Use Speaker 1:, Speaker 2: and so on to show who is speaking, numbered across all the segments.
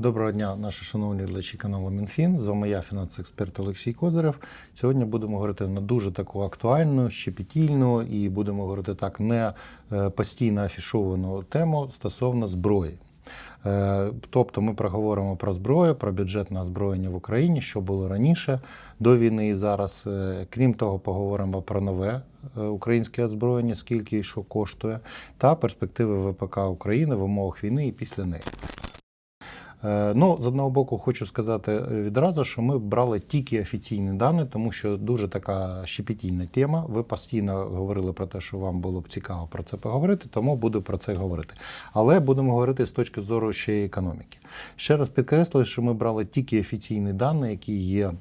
Speaker 1: Доброго дня, наші шановні глядачі каналу Мінфін. З вами я, фінансовий експерт Олексій Козирев. Сьогодні будемо говорити на дуже таку актуальну, щепетільну і будемо говорити так, не е, постійно афішовану тему стосовно зброї. Е, Тобто ми проговоримо про зброю, про бюджетне озброєння в Україні, що було раніше до війни і зараз. Е, Крім того, поговоримо про нове українське озброєння, скільки і що коштує, та перспективи ВПК України в умовах війни і після неї. Е, Ну, з одного боку, хочу сказати відразу, що ми брали тільки офіційні дані, тому що дуже така щепетільна тема. Ви постійно говорили про те, що вам було б цікаво про це поговорити, тому буду про це говорити. Але будемо говорити з точки зору ще й економіки. Ще раз підкреслюю, що ми брали тільки офіційні дані, які є е,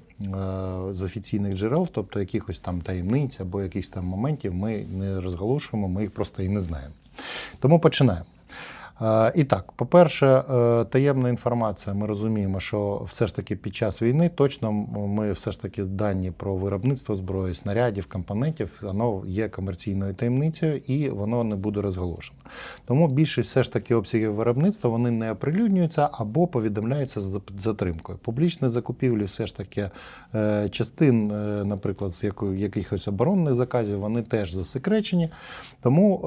Speaker 1: з офіційних джерел, тобто якихось там таємниць або якихось там моментів ми не розголошуємо, ми їх просто і не знаємо. Тому починаємо. Е, І так, по-перше, е, таємна інформація. Ми розуміємо, що все ж таки під час війни точно ми все ж таки дані про виробництво зброї, снарядів, компонентів, воно є комерційною таємницею і воно не буде розголошено. Тому більшість все ж таки обсягів виробництва вони не оприлюднюються або повідомляються з затримкою. Публічні закупівлі все ж таки е, частин, наприклад, з якихось оборонних заказів, вони теж засекречені. Тому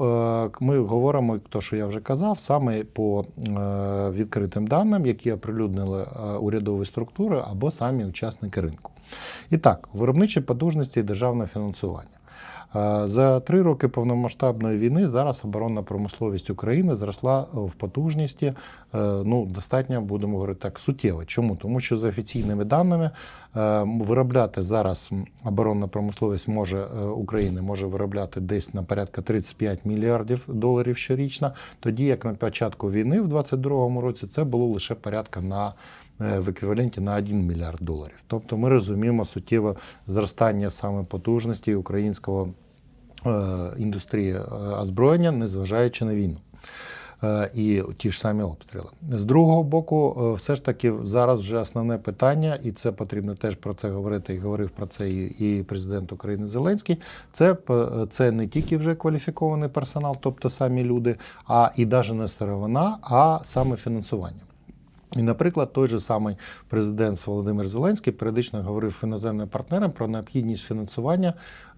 Speaker 1: ми говоримо, то, що я вже казав, саме по е, відкритим даним, які оприлюднили е, урядові структури або самі учасники ринку. І так, виробничі потужності і державне фінансування. Е, За три роки повномасштабної війни зараз оборонна промисловість України зросла в потужності е, ну, достатньо, будемо говорити так, суттєво. Чому? Тому що за офіційними даними е, виробляти зараз оборонна промисловість може е, України може виробляти десь на порядка 35 мільярдів доларів щорічно, тоді як на початку війни в 2022 році це було лише порядка на е, в еквіваленті на 1 мільярд доларів. Тобто ми розуміємо суттєве зростання саме потужності українського е, індустрії е, озброєння, незважаючи на війну. Е, І ті ж самі обстріли. З другого боку, е, все ж таки зараз вже основне питання, і це потрібно теж про це говорити. І говорив про це і президент України Зеленський. Це, це не тільки вже кваліфікований персонал, тобто самі люди, а і навіть не сировина, а саме фінансування. І, наприклад, той же самий президент Володимир Зеленський періодично говорив іноземним партнерам про необхідність фінансування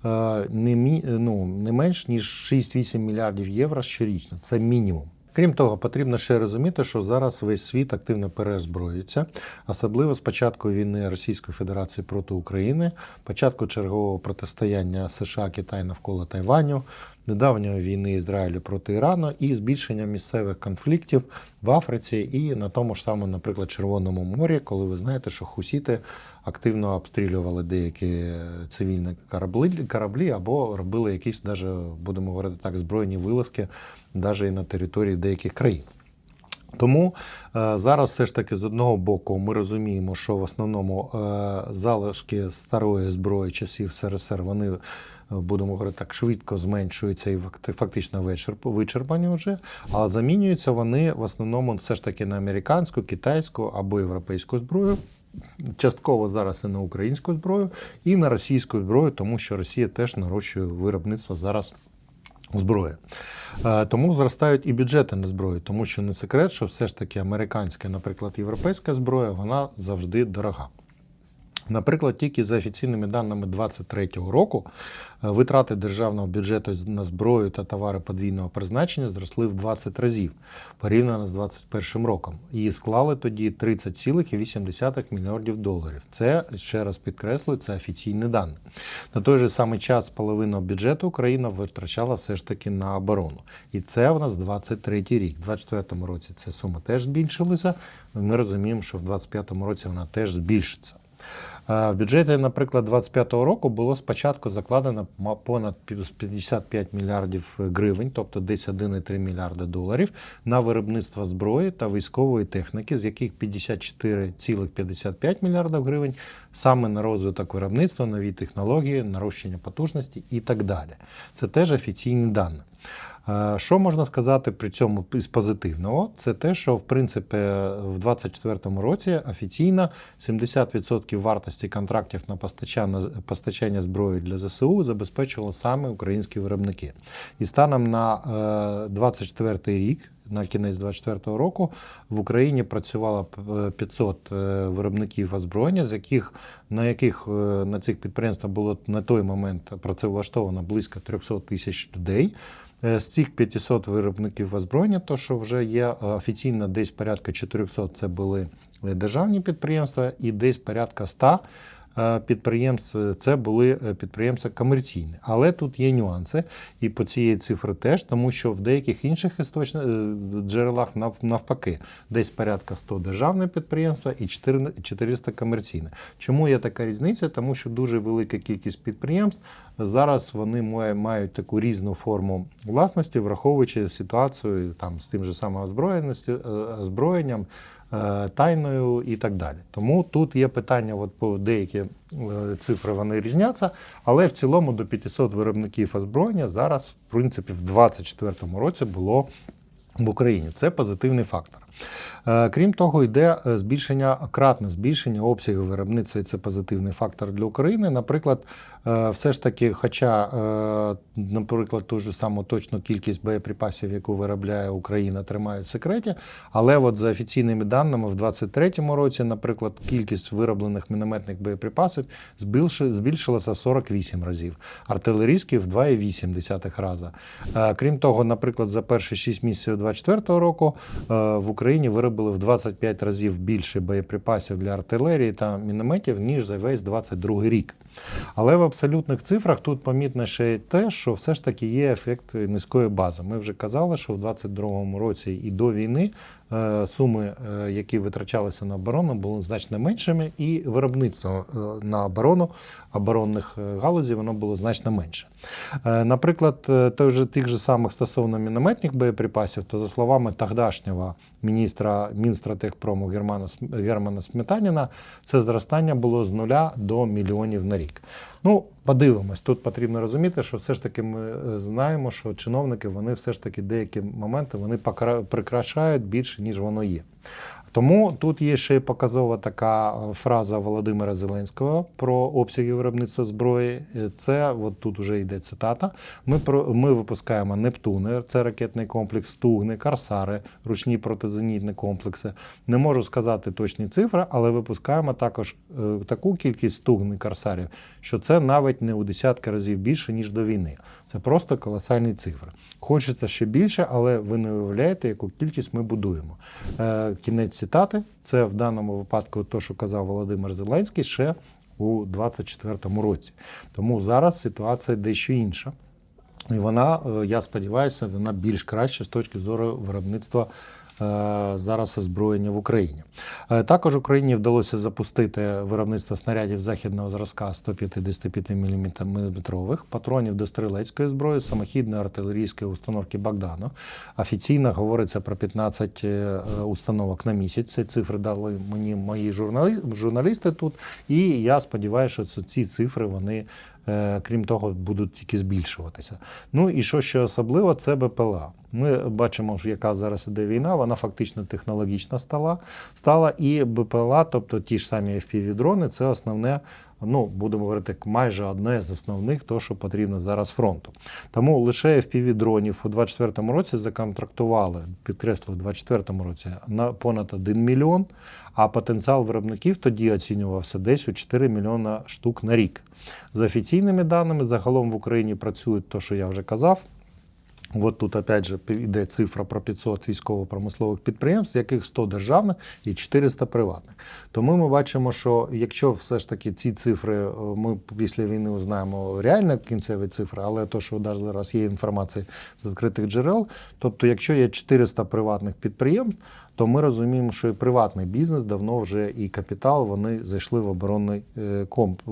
Speaker 1: е, не, мі, ну, не менш ніж 6-8 мільярдів євро щорічно. Це мінімум. Крім того, потрібно ще розуміти, що зараз весь світ активно переозброюється, особливо з початку війни Російської Федерації проти України, початку чергового протистояння США Китай навколо Тайваню, недавньої війни Ізраїлю проти Ірану і збільшення місцевих конфліктів в Африці і на тому ж самому, наприклад, Червоному морі, коли ви знаєте, що хусіти активно обстрілювали деякі цивільні кораблі, кораблі або робили якісь, даже, будемо говорити так, збройні вилазки, навіть і на території деяких країн. Тому е, зараз все ж таки з одного боку ми розуміємо, що в основному е, залишки старої зброї часів СРСР вони е, будемо говорити так швидко зменшуються і фактично вичерп- вичерпані вже, а замінюються вони в основному все ж таки на американську, китайську або європейську зброю. Частково зараз і на українську зброю, і на російську зброю, тому що Росія теж нарощує виробництво зараз зброї. Е, Тому зростають і бюджети на зброю, тому що не секрет, що все ж таки американська, наприклад, європейська зброя, вона завжди дорога. Наприклад, тільки за офіційними даними 2023 року е, витрати державного бюджету на зброю та товари подвійного призначення зросли в 20 разів порівняно з 2021 роком і склали тоді 30,8 мільярдів доларів. Це ще раз підкреслюю, це офіційні дані. На той же самий час половину бюджету Україна витрачала все ж таки на оборону. І це в нас 23 рік. У 2024 році ця сума теж збільшилася. Ми розуміємо, що в 2025 році вона теж збільшиться. Е, В бюджеті, наприклад, 2025 року було спочатку закладено понад пі- 55 мільярдів гривень, тобто десь 1,3 мільярда доларів, на виробництво зброї та військової техніки, з яких 54,55 мільярдів гривень саме на розвиток виробництва, нові технології, нарощення потужності і так далі. Це теж офіційні дані. Е, Що можна сказати при цьому із позитивного? Це те, що в принципі в 2024 році офіційно 70% вартості контрактів на постачання, постачання зброї для ЗСУ забезпечували саме українські виробники. І станом на 2024 рік на кінець 24 року в Україні працювало п- 500 е, виробників озброєння, з яких на яких е, на цих підприємствах було на той момент працевлаштовано близько 300 тисяч людей. Е, З цих 500 виробників озброєння, то що вже є е, офіційно десь порядка 400 це були е, державні підприємства, і десь порядка 100 е, підприємств е, це були е, підприємства комерційні. Але тут є нюанси, і по цієї цифри теж, тому що в деяких інших істочних е, джерелах навпаки, десь порядка 100 державне підприємства і 4 400 комерційне. Чому є така різниця? Тому що дуже велика кількість підприємств зараз вони мають таку різну форму власності, враховуючи ситуацію там з тим же самим озброєнням, тайною і так далі. Тому тут є питання, от по деякі е, цифри вони різняться, але в цілому до 500 виробників озброєння зараз, в принципі, в 2024 році було в Україні. Це позитивний фактор. Е, Крім того, йде е, збільшення, кратне збільшення обсягів виробництва, і це позитивний фактор для України. Наприклад, е, все ж таки, хоча, наприклад, ту ж саму точну кількість боєприпасів, яку виробляє Україна, тримають в секреті, але от за офіційними даними, в 2023 році, наприклад, кількість вироблених мінометних боєприпасів збільшилася в 48 разів, артилерійських в 2,8 рази. Крім того, наприклад, за перші 6 місяців 2024 року в Україні виробили в 25 разів більше боєприпасів для артилерії та мінометів, ніж за весь 22 рік. Але в абсолютних цифрах тут помітно ще й те, що все ж таки є ефект низької бази. Ми вже казали, що в 2022 році і до війни суми, е, які витрачалися на оборону, були значно меншими, і виробництво е, на оборону оборонних е, галузей воно було значно менше. Е, Наприклад, е, той же, тих же самих стосовно мінометних боєприпасів, то за словами тогдашнього міністра Мінстратехпрому Германа, См- Германа Сметаніна, це зростання було з нуля до мільйонів на рік. Ну, подивимось, тут потрібно розуміти, що все ж таки ми е, знаємо, що чиновники вони все ж таки деякі моменти вони прикрашають більше, ніж воно є. Тому тут є ще показова така е, фраза Володимира Зеленського про обсяги виробництва зброї. Е, Це от тут вже йде цитата. Ми про ми випускаємо Нептуни, це ракетний комплекс, Стугни, Карсари, ручні протизенітні комплекси. Не можу сказати точні цифри, але випускаємо також е, таку кількість стугни Карсарів, що це навіть не у десятки разів більше ніж до війни. Це просто колосальні цифри. Хочеться ще більше, але ви не уявляєте, яку кількість ми будуємо. Е, Кінець цитати це в даному випадку, то, що казав Володимир Зеленський, ще у 2024 році. Тому зараз ситуація дещо інша. І вона, е, я сподіваюся, вона більш краща з точки зору виробництва зараз озброєння в Україні. Е, Також Україні вдалося запустити виробництво снарядів західного зразка 155 мм патронів до стрілецької зброї, самохідної артилерійської установки Богдану. Офіційно говориться про 15 е, установок на місяць. Ці цифри дали мені мої журналісти тут. І я сподіваюся, що ці цифри вони е, крім того, будуть тільки збільшуватися. Ну і що ще особливо, це БПЛА. Ми бачимо, яка зараз іде війна, вона фактично технологічна стала, стала і БПЛА, тобто ті ж самі FPV-дрони, це основне. Ну, будемо говорити, майже одне з основних, то, що потрібно зараз фронту. Тому лише FPV-дронів у 2024 році законтрактували, підкреслив у 2024 році на понад 1 мільйон, а потенціал виробників тоді оцінювався десь у 4 мільйона штук на рік. За офіційними даними, загалом в Україні працюють то, що я вже казав. От тут опять же йде цифра про 500 військово-промислових підприємств, яких 100 державних і 400 приватних. Тому ми бачимо, що якщо все ж таки ці цифри, е, ми після війни узнаємо реально кінцеві цифри, але то, що навіть зараз є інформація з відкритих джерел, тобто, якщо є 400 приватних підприємств, то ми розуміємо, що і приватний бізнес давно вже і капітал вони зайшли в оборонний е,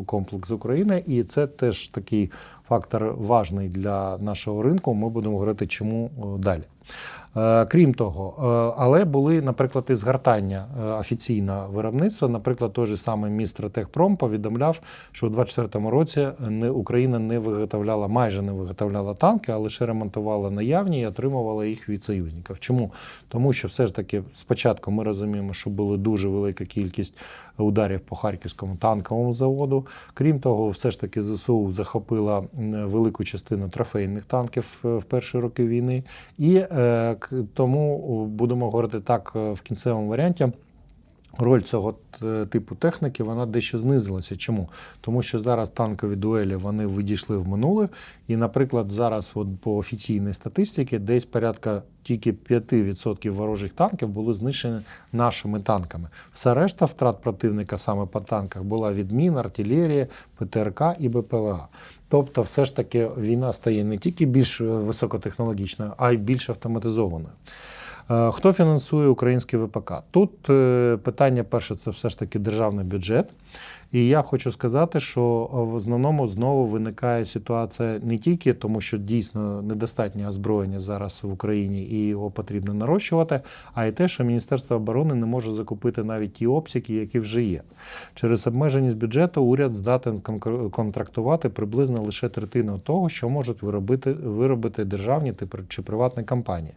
Speaker 1: комплекс України, і це теж такий фактор важний для нашого ринку. Ми будемо говорити, чому е, далі. Е, Крім того, е, але були, наприклад, і згортання е, офіційного виробництва. Наприклад, той же самий містер Техпром повідомляв, що у 2024 році не Україна не виготовляла, майже не виготовляла танки, а лише ремонтувала наявні і отримувала їх від союзників. Чому? Тому що все ж таки спочатку ми розуміємо, що була дуже велика кількість ударів по харківському танковому заводу. Крім того, все ж таки ЗСУ захопила велику частину трофейних танків в перші роки війни. І тому е, будемо говорити так е, в кінцевому варіанті. Роль цього е, типу техніки вона дещо знизилася. Чому? Тому що зараз танкові дуелі вони відійшли в минуле, і, наприклад, зараз от по офіційній статистиці десь порядка тільки 5% ворожих танків були знищені нашими танками. Все решта втрат противника саме по танках була від мін, артилерії, ПТРК і БПЛА. Тобто, все ж таки війна стає не тільки більш е, високотехнологічною, а й більш автоматизованою. Е, Хто фінансує український ВПК? Тут е, питання перше це все ж таки державний бюджет. І я хочу сказати, що е, в основному знову виникає ситуація не тільки тому, що дійсно недостатнє озброєння зараз в Україні і його потрібно нарощувати, а й те, що Міністерство оборони не може закупити навіть ті обсяги, які вже є. Через обмеженість бюджету уряд здатен контрактувати приблизно лише третину того, що можуть виробити, виробити державні чи приватні компанії.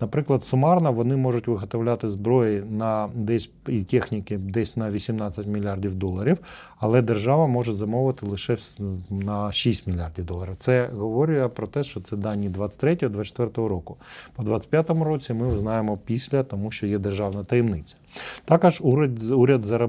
Speaker 1: Наприклад, сумарно вони можуть виготовляти зброї на десь і техніки десь на 18 мільярдів доларів, але держава може замовити лише на 6 мільярдів доларів. Це говорить про те, що це дані 23-24 року. По 25 році ми знаємо після, тому що є державна таємниця. Також уряд, уряд е,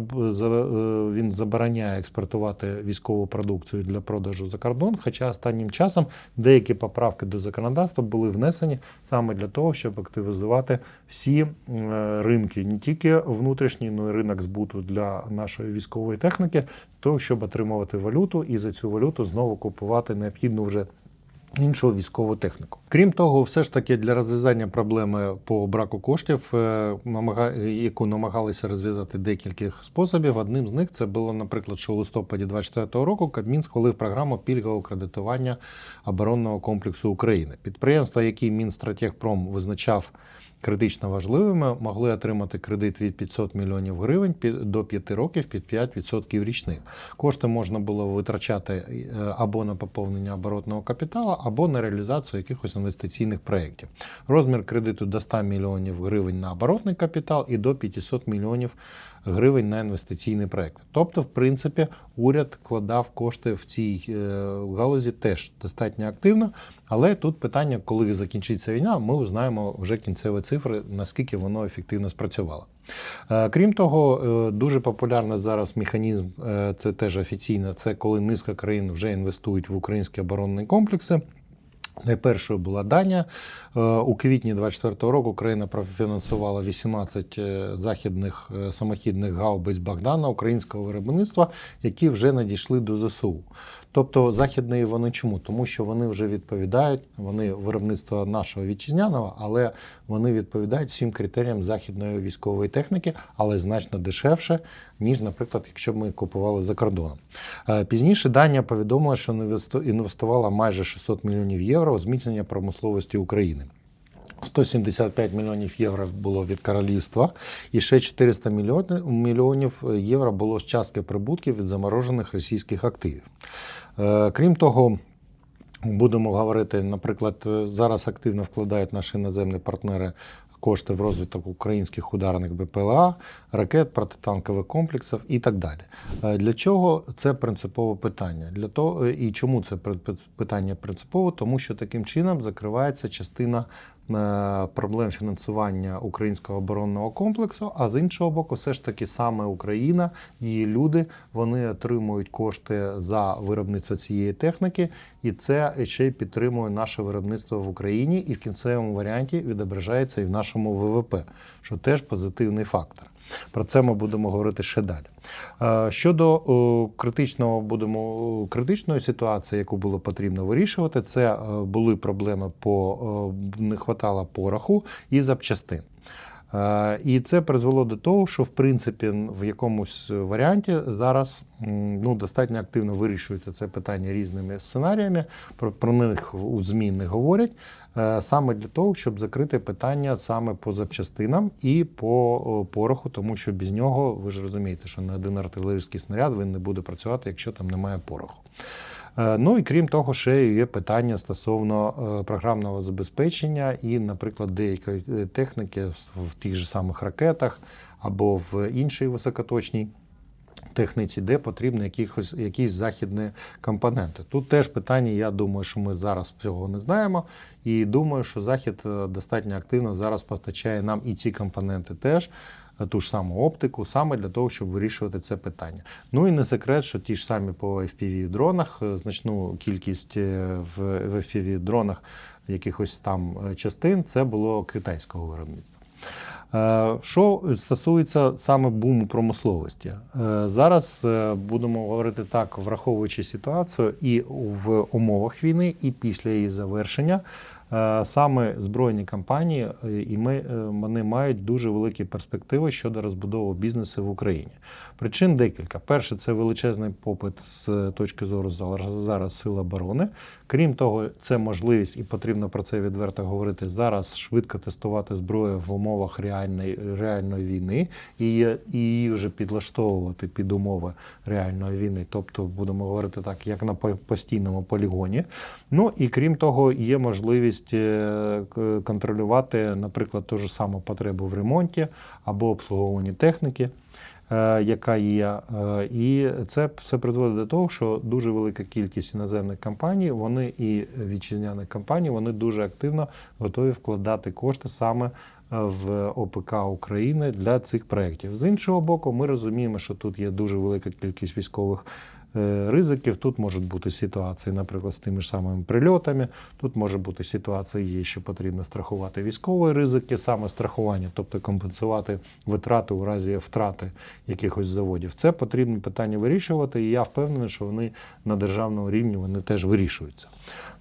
Speaker 1: він забороняє експортувати військову продукцію для продажу за кордон. Хоча останнім часом деякі поправки до законодавства були внесені саме для того, щоб активізувати всі е, ринки, не тільки внутрішній, але й ринок збуту для нашої військової техніки, того, щоб отримувати валюту і за цю валюту знову купувати необхідну вже іншого військову техніку. Крім того, все ж таки для розв'язання проблеми по браку коштів, е, яку намагалися розв'язати декількох способів. Одним з них це було, наприклад, що у листопаді 2024 року Кабмін схвалив програму пільгового кредитування оборонного комплексу України. Підприємства, які Мінстратегпром визначав критично важливими, могли отримати кредит від 500 мільйонів гривень до 5 років під 5% річних. Кошти можна було витрачати е, або на поповнення оборотного капіталу, або на реалізацію якихось інвестиційних проєктів. Розмір кредиту до 100 мільйонів гривень на оборотний капітал і до 500 мільйонів гривень на інвестиційний проєкт. Тобто, в принципі, уряд вкладав кошти в цій е, галузі теж достатньо активно. Але тут питання, коли закінчиться війна, ми узнаємо вже кінцеві цифри, наскільки воно ефективно спрацювало. Е, Крім того, е, дуже популярний зараз механізм, е, це теж офіційно, це коли низка країн вже інвестують в українські оборонні комплекси. Найпершою була Данія. У квітні 24-го року країна профінансувала 18 е, західних самохідних гаубиць Богдана українського виробництва, які вже надійшли до ЗСУ. Тобто західні вони чому? Тому що вони вже відповідають, вони виробництво нашого вітчизняного, але вони відповідають всім критеріям західної військової техніки, але значно дешевше, ніж, наприклад, якщо б ми купували за кордоном. Е, Пізніше Данія повідомила, що інвесту- інвестувала майже 600 мільйонів євро у зміцнення промисловості України. 175 мільйонів євро було від королівства, і ще 400 мільйонів, мільйонів євро було з частки прибутків від заморожених російських активів. Е, Крім того, будемо говорити, наприклад, е, зараз активно вкладають наші іноземні партнери кошти в розвиток українських ударних БПЛА, ракет, протитанкових комплексів і так далі. Е, Для чого це принципове питання? Для того і чому це питання принципове? Тому що таким чином закривається частина проблем фінансування українського оборонного комплексу. А з іншого боку, все ж таки саме Україна, її люди вони отримують кошти за виробництво цієї техніки, і це ще й підтримує наше виробництво в Україні, і в кінцевому варіанті відображається і в нашому ВВП, що теж позитивний фактор. Про це ми будемо говорити ще далі. Щодо критичного будемо критичної ситуації, яку було потрібно вирішувати, це е, були проблеми по не хватало пороху і запчастин. Е, І це призвело до того, що в принципі в якомусь варіанті зараз ну, достатньо активно вирішується це питання різними сценаріями. Про, про них у ЗМІ не говорять. е, Саме для того, щоб закрити питання саме по запчастинам і по пороху, тому що без нього ви ж розумієте, що не один артилерійський снаряд він не буде працювати, якщо там немає пороху. Е, Ну і крім того, ще є питання стосовно е, програмного забезпечення і, наприклад, деякої е, техніки в тих же самих ракетах або в іншій високоточній техніці, де потрібні якихось, якісь західні компоненти. Тут теж питання, я думаю, що ми зараз цього не знаємо. І думаю, що Захід достатньо активно зараз постачає нам і ці компоненти теж. Ту ж саму оптику, саме для того, щоб вирішувати це питання. Ну і не секрет, що ті ж самі по fpv дронах е, значну кількість е, в fpv дронах якихось там е, частин це було китайського виробництва. Що стосується саме буму промисловості, зараз будемо говорити так, враховуючи ситуацію і в умовах війни, і після її завершення. Е, Саме збройні компанії е, і ми, е, вони мають дуже великі перспективи щодо розбудови бізнесу в Україні. Причин декілька. Перше, це величезний попит з точки зору зараз, сил оборони. Крім того, це можливість, і потрібно про це відверто говорити. Зараз швидко тестувати зброю в умовах реальної, реальної війни і, і її вже підлаштовувати під умови реальної війни. Тобто, будемо говорити так, як на постійному полігоні. Ну і крім того, є можливість е, к- контролювати, наприклад, ту ж саму потребу в ремонті або обслуговуванні техніки е, яка є. Е, І це все призводить до того, що дуже велика кількість іноземних компаній, вони і вітчизняних компаній, вони дуже активно готові вкладати кошти саме е, в ОПК України для цих проєктів. З іншого боку, ми розуміємо, що тут є дуже велика кількість військових. Е, Ризиків тут можуть бути ситуації, наприклад, з тими ж самими прильотами. Тут може бути ситуація, є, що потрібно страхувати військові ризики, саме страхування, тобто компенсувати витрати у разі втрати якихось заводів. Це потрібно питання вирішувати, і я впевнений, що вони на державному рівні вони теж вирішуються.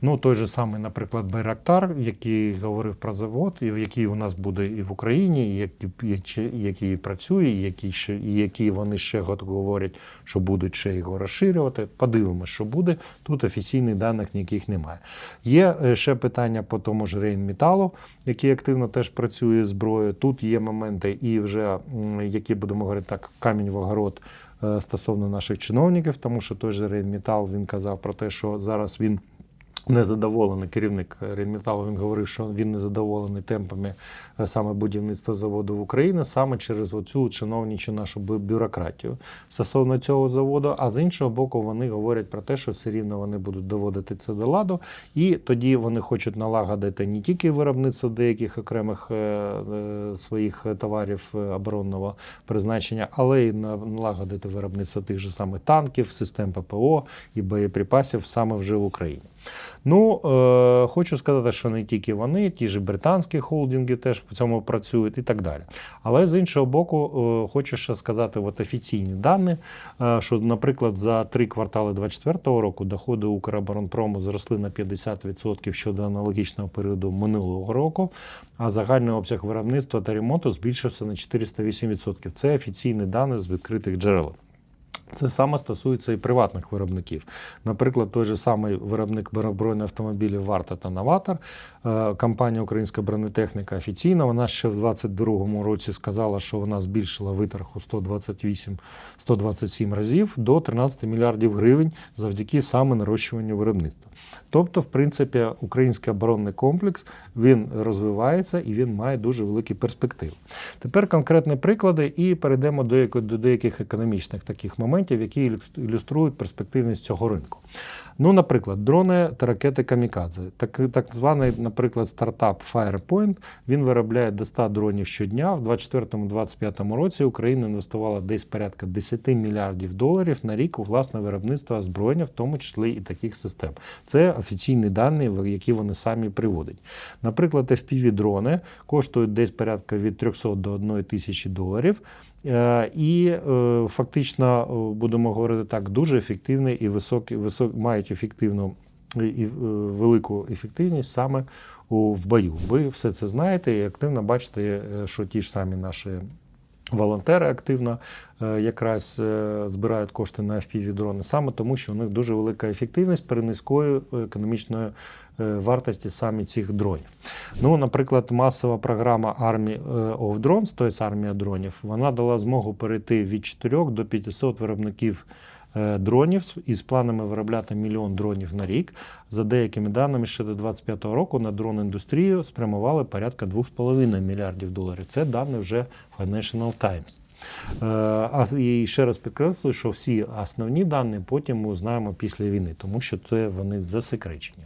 Speaker 1: Ну, той же самий, наприклад, Байрактар, який говорив про завод, і який у нас буде і в Україні, і який, який працює, і який і які вони ще говорять, що будуть ще його розширювати. Подивимося, що буде. Тут офіційних даних ніяких немає. Є е, ще питання по тому ж Рейнметалу, який активно теж працює зброєю. Тут є моменти, і вже які будемо говорити так, камінь в огород е, стосовно наших чиновників, тому що той же Рейнметал він казав про те, що зараз він. Незадоволений керівник Рейнметалу, він говорив, що він незадоволений темпами е, саме будівництва заводу в Україні, саме через оцю чиновничу нашу бюрократію стосовно цього заводу. А з іншого боку, вони говорять про те, що все рівно вони будуть доводити це до ладу, і тоді вони хочуть налагодити не тільки виробництво деяких окремих е, е, своїх товарів е, оборонного призначення, але й налагодити виробництво тих же самих танків, систем ППО і боєприпасів саме вже в Україні. Ну, е, хочу сказати, що не тільки вони, ті ж британські холдинги теж в цьому працюють і так далі. Але з іншого боку, е, хочу ще сказати от офіційні дані, е, що, наприклад, за три квартали 2024 року доходи Укроборонпрому зросли на 50% щодо аналогічного періоду минулого року, а загальний обсяг виробництва та ремонту збільшився на 408%. Це офіційні дані з відкритих джерел. Це саме стосується і приватних виробників. Наприклад, той же самий виробник бронебройних автомобілів Варта та Новатор, е, компанія Українська бронетехніка офіційна. Вона ще в 2022 році сказала, що вона збільшила виторг у 128-127 разів до 13 мільярдів гривень завдяки саме нарощуванню виробництва. Тобто, в принципі, український оборонний комплекс він розвивається і він має дуже великі перспективи. Тепер конкретні приклади, і перейдемо до, деяких економічних таких моментів, які ілюс- ілюструють перспективність цього ринку. Ну, наприклад, дрони та ракети Камікадзе. Так, так званий, наприклад, стартап Firepoint, він виробляє до 100 дронів щодня. В 2024-2025 році Україна інвестувала десь порядка 10 мільярдів доларів на рік у власне виробництво озброєння, в тому числі і таких систем. Це офіційні дані, які вони самі приводять. Наприклад, FPV-дрони коштують десь порядка від 300 до 1 тисячі доларів. Е, І е, фактично е, будемо говорити так, дуже ефективний і високі, висок, мають ефективну і велику ефективність саме у, в бою. Ви все це знаєте і активно бачите, що ті ж самі наші. Волонтери активно е, якраз е, збирають кошти на FPV-дрони саме тому, що у них дуже велика ефективність при низькою е, вартості саме цих дронів. Ну, наприклад, масова програма Army of Drones, тобто армія дронів, вона дала змогу перейти від 4 до 500 виробників дронів із планами виробляти мільйон дронів на рік. За деякими даними, ще до 2025 року на дрон індустрію спрямували порядка 2,5 мільярдів доларів. Це дані вже Financial Times. Е, А і ще раз підкреслюю, що всі основні дані потім ми узнаємо після війни, тому що це вони засекречені.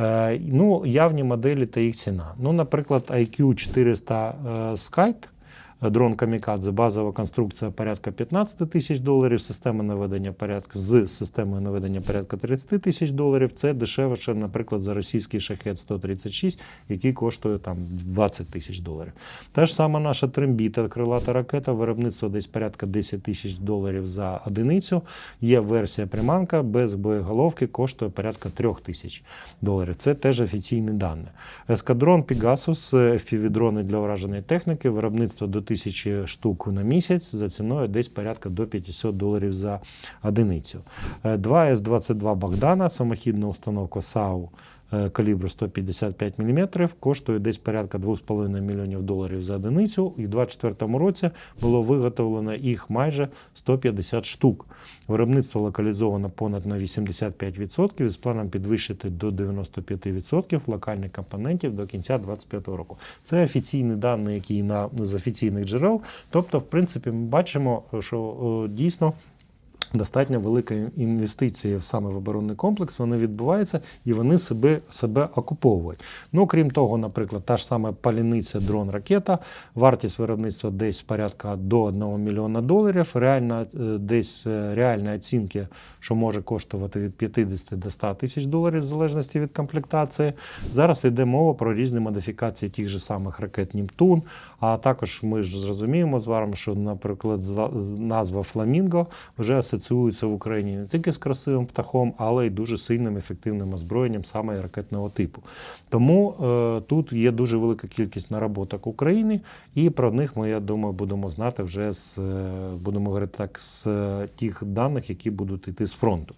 Speaker 1: Е, Ну, явні моделі та їх ціна. Ну, наприклад, IQ 400 е, Skype, Дрон Камікадзе, базова конструкція порядка 15 тисяч доларів, система наведення порядка з системою наведення порядка 30 тисяч доларів. Це дешевше, наприклад, за російський шахет 136, який коштує там 20 тисяч доларів. Та ж сама наша трембіта, крилата ракета, виробництво десь порядка 10 тисяч доларів за одиницю. Є версія приманка без боєголовки, коштує порядка 3 тисяч доларів. Це теж офіційні дані. Ескадрон Pegasus, FPV-дрони для ураженої техніки, виробництво до 1000 штук на місяць за ціною десь порядка до 500 доларів за одиницю. Два С-22 Богдана, самохідна установка САУ е, калібру 155 мм, коштує десь порядка 2,5 мільйонів доларів за одиницю. І в 2024 році було виготовлено їх майже 150 штук. Виробництво локалізовано понад на 85% з планом підвищити до 95% локальних компонентів до кінця 2025 року. Це офіційні дані, які на з офіційних джерел. Тобто, в принципі, ми бачимо, що о, дійсно. Достатньо велика інвестиція саме в оборонний комплекс, вони відбуваються і вони себе, себе окуповують. Ну, крім того, наприклад, та ж сама паляниця дрон ракета, вартість виробництва десь порядка до 1 мільйона доларів. Реальна е, десь е, реальні оцінки, що може коштувати від 50 до 100 тисяч доларів, в залежності від комплектації. Зараз йде мова про різні модифікації тих же самих ракет Німтун. А також ми ж зрозуміємо з вами, що, наприклад, назва Фламінго вже асоціюється в Україні не тільки з красивим птахом, але й дуже сильним ефективним озброєнням саме ракетного типу. Тому е, тут є дуже велика кількість наработок України, і про них ми, я думаю, будемо знати вже з е, будемо говорити так, з е, тих даних, які будуть йти з фронту.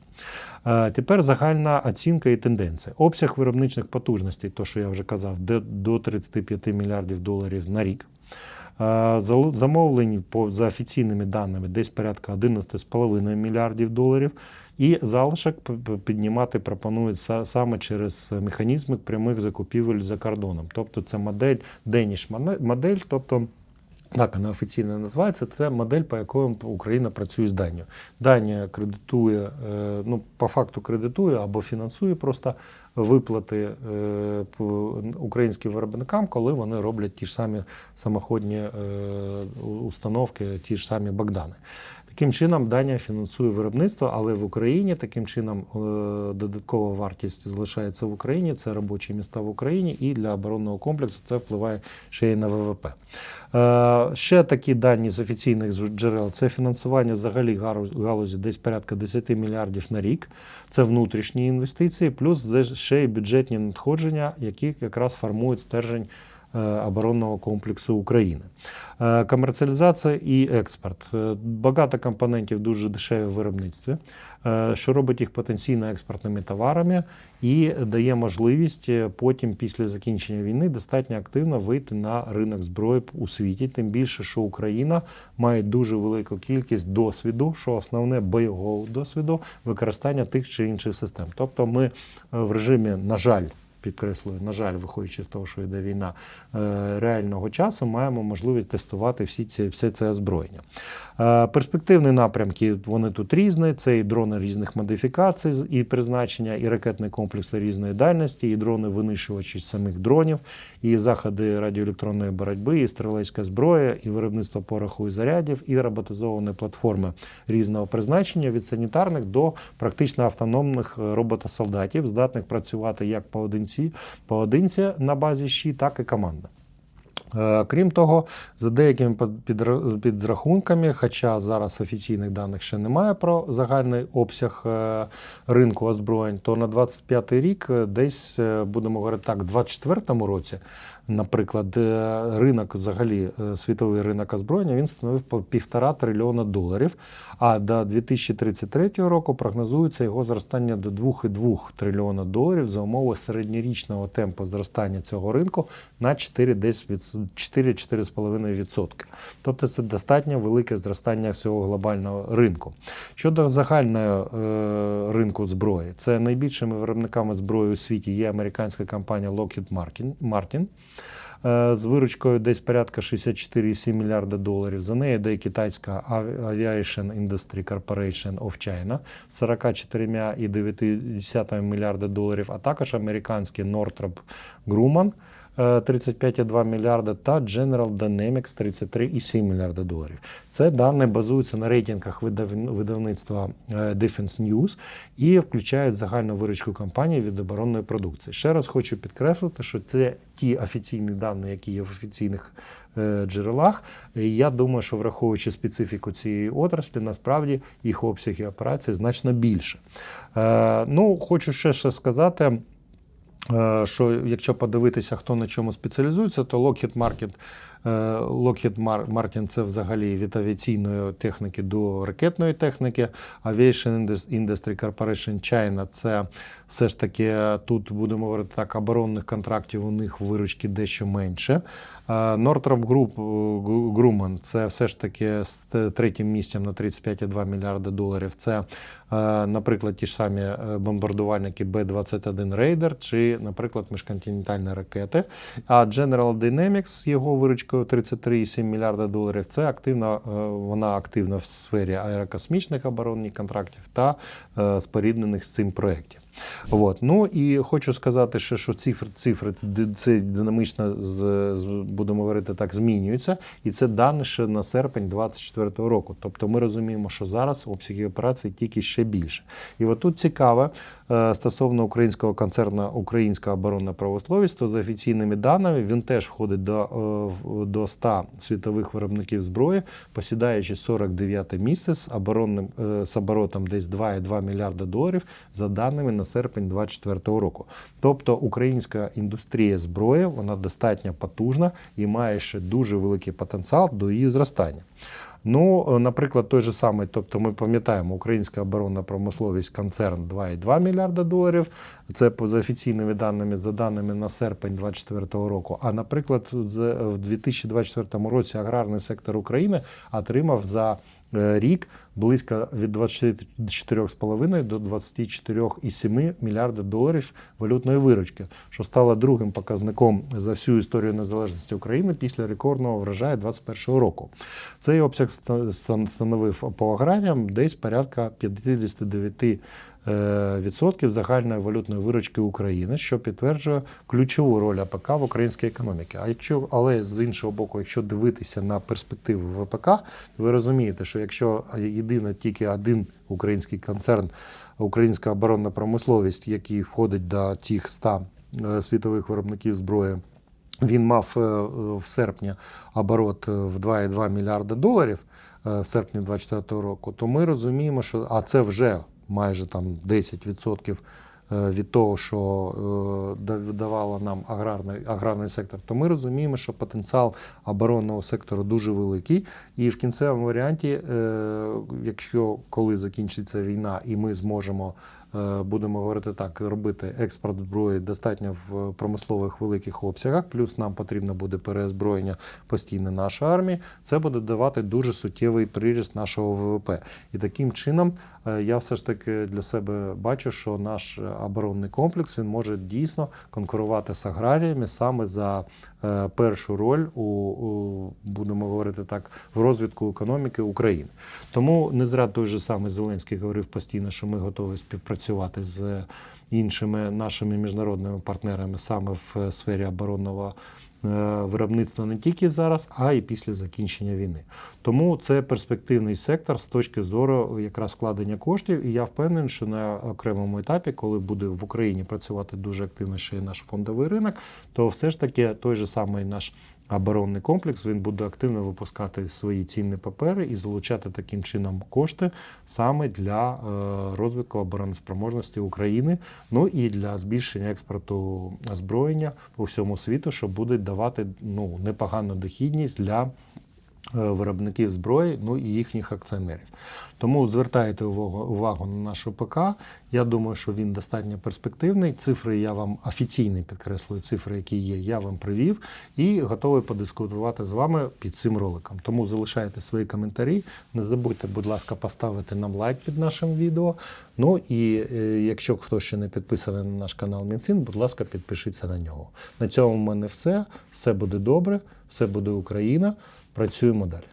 Speaker 1: Е, Тепер загальна оцінка і тенденція. Обсяг виробничних потужностей, то що я вже казав, до 35 мільярдів доларів на рік. Е, Замовлень по за офіційними даними десь порядка 11,5 мільярдів доларів. І залишок піднімати пропонують са- саме через механізми прямих закупівель за кордоном. Тобто це модель Danish модель, тобто так вона офіційно називається. Це модель, по якому Україна працює з Данією. Данія кредитує, е, ну по факту кредитує або фінансує просто виплати е, українським виробникам, коли вони роблять ті ж самі самоходні е, установки, ті ж самі Богдани. Таким чином, Данія фінансує виробництво, але в Україні таким чином е, додаткова вартість залишається в Україні. Це робочі міста в Україні, і для оборонного комплексу це впливає ще й на ВВП. Е, Ще такі дані з офіційних джерел це фінансування взагалі галузі десь порядка 10 мільярдів на рік. Це внутрішні інвестиції, плюс ще й бюджетні надходження, які якраз формують стержень оборонного комплексу України. Е, Комерціалізація і експорт. Е, Багато компонентів дуже дешеві в виробництві, е, що робить їх потенційно експортними товарами і дає можливість е, потім, після закінчення війни, достатньо активно вийти на ринок зброї у світі. Тим більше, що Україна має дуже велику кількість досвіду, що основне бойового досвіду використання тих чи інших систем. Тобто, ми е, в режимі, на жаль, підкреслюю, на жаль, виходячи з того, що йде війна е, реального часу, маємо можливість тестувати всі ці, все це озброєння. Е, Перспективні напрямки вони тут різні. Це і дрони різних модифікацій і призначення, і ракетні комплекси різної дальності, і дрони винищувачі самих дронів, і заходи радіоелектронної боротьби, і стрілецька зброя, і виробництво пороху і зарядів, і роботизовані платформи різного призначення від санітарних до практично автономних е, робота-солдатів, здатних працювати як поодинці, поодинці на базі щі, так і команда. Е, Крім того, за деякими підрахунками, хоча зараз офіційних даних ще немає про загальний обсяг е, ринку озброєнь, то на 25 рік е, десь будемо говорити так, в 24 році, наприклад, ринок взагалі е, світовий ринок озброєння він становив по півтора трильйона доларів. А до 2033 року прогнозується його зростання до 2,2 трильйона доларів за умови середньорічного темпу зростання цього ринку на 4 десь від 4-4,5%. Тобто це достатньо велике зростання всього глобального ринку. Щодо загального е, ринку зброї, це найбільшими виробниками зброї у світі є американська компанія Lockheed Martin. Е, з виручкою десь порядка 64,7 мільярда доларів. За нею йде китайська Avi- Aviation Industry Corporation of China з 44,9 мільярда доларів, а також американський Northrop Grumman 35,2 мільярда та General Dynamics 33,7 мільярда доларів. Це дані базуються на рейтингах видавництва е, Defense News і включають загальну виручку компанії від оборонної продукції. Ще раз хочу підкреслити, що це ті офіційні дані, які є в офіційних е, джерелах. Я думаю, що враховуючи специфіку цієї отраслі, насправді їх обсяги операцій значно більше. Е, Ну, хочу ще, ще сказати. Е, що якщо подивитися, хто на чому спеціалізується, то Lockheed Martin, е, Lockheed Mar- Martin це взагалі від авіаційної техніки до ракетної техніки. Aviation Indus- Industry Corporation China це все ж таки тут будемо говорити так, оборонних контрактів у них виручки дещо менше. Е, Northrop Group е, Grumman це все ж таки з третім місцем на 35,2 мільярди доларів. Це, е, наприклад, ті ж самі е, бомбардувальники Б-21 Raider чи, наприклад, міжконтинентальні ракети. А General Dynamics його виручкою 33,7 мільярда доларів. Це активна, е, вона активна в сфері аерокосмічних оборонних контрактів та е, споріднених з цим проєктів. От. Ну і хочу сказати, ще, що цифри, цифри це динамічно з, будемо говорити так, змінюються, і це дані ще на серпень 2024 року. Тобто ми розуміємо, що зараз обсяги операцій тільки ще більше. І от тут цікаве е, стосовно українського концерну Українська оборонна промисловість, то за офіційними даними він теж входить до, е, до 100 світових виробників зброї, посідаючи 49 місце з оборонним е, з оборотом десь 2,2 мільярда доларів за даними на серпень 2024 року. Тобто українська індустрія зброї вона достатньо потужна і має ще дуже великий потенціал до її зростання. Ну, е, наприклад, той же самий, тобто ми пам'ятаємо, українська оборонна промисловість концерн 2,2 мільярда доларів. Це за офіційними даними, за даними на серпень 2024 року. А наприклад, з- в 2024 році аграрний сектор України отримав за е, рік близько від 24,5 до 24,7 мільярда доларів валютної виручки, що стало другим показником за всю історію незалежності України після рекордного врожаю 2021 року. Цей обсяг ста- стан- становив по аграріям десь порядка 59 е, відсотків загальної валютної виручки України, що підтверджує ключову роль АПК в українській економіці. А якщо, але з іншого боку, якщо дивитися на перспективи ВПК, ви розумієте, що якщо єдино тільки один український концерн, українська оборонна промисловість, який входить до тих 100 е, світових виробників зброї. Він мав е, в серпні оборот е, в 2,2 мільярда доларів е, в серпні 2024 року, то ми розуміємо, що а це вже майже там 10% е, від того, що е, да- видавало нам аграрний, аграрний сектор, то ми розуміємо, що потенціал оборонного сектору дуже великий. І в кінцевому варіанті, е, якщо коли закінчиться війна, і ми зможемо будемо говорити так, робити експорт зброї достатньо в промислових великих обсягах, плюс нам потрібно буде переозброєння постійно нашої армії, це буде давати дуже суттєвий приріст нашого ВВП. І таким чином я все ж таки для себе бачу, що наш е, оборонний комплекс він може дійсно конкурувати з аграріями саме за е, першу роль у, будемо говорити так в розвитку економіки України. Тому не зря той же самий Зеленський говорив постійно, що ми готові співпрацювати з іншими нашими міжнародними партнерами саме в е, сфері оборонного е, виробництва не тільки зараз, а й після закінчення війни. Тому це перспективний сектор з точки зору якраз вкладення коштів. І я впевнений, що на окремому етапі, коли буде в Україні працювати дуже активно ще й наш фондовий ринок, то все ж таки той же самий наш оборонний комплекс він буде активно випускати свої цінні папери і залучати таким чином кошти саме для е, розвитку обороноспроможності України, ну і для збільшення експорту озброєння по всьому світу, що буде давати ну непогану дохідність для виробників зброї, ну і їхніх акціонерів. Тому звертайте увагу, увагу на наш ОПК. Я думаю, що він достатньо перспективний. Цифри я вам офіційні підкреслюю, цифри, які є, я вам привів, і готовий подискутувати з вами під цим роликом. Тому залишайте свої коментарі. Не забудьте, будь ласка, поставити нам лайк під нашим відео. Ну і е, якщо хто ще не підписаний на наш канал Мінфін, будь ласка, підпишіться на нього. На цьому в мене все. Все буде добре, все буде Україна. Працюємо далі.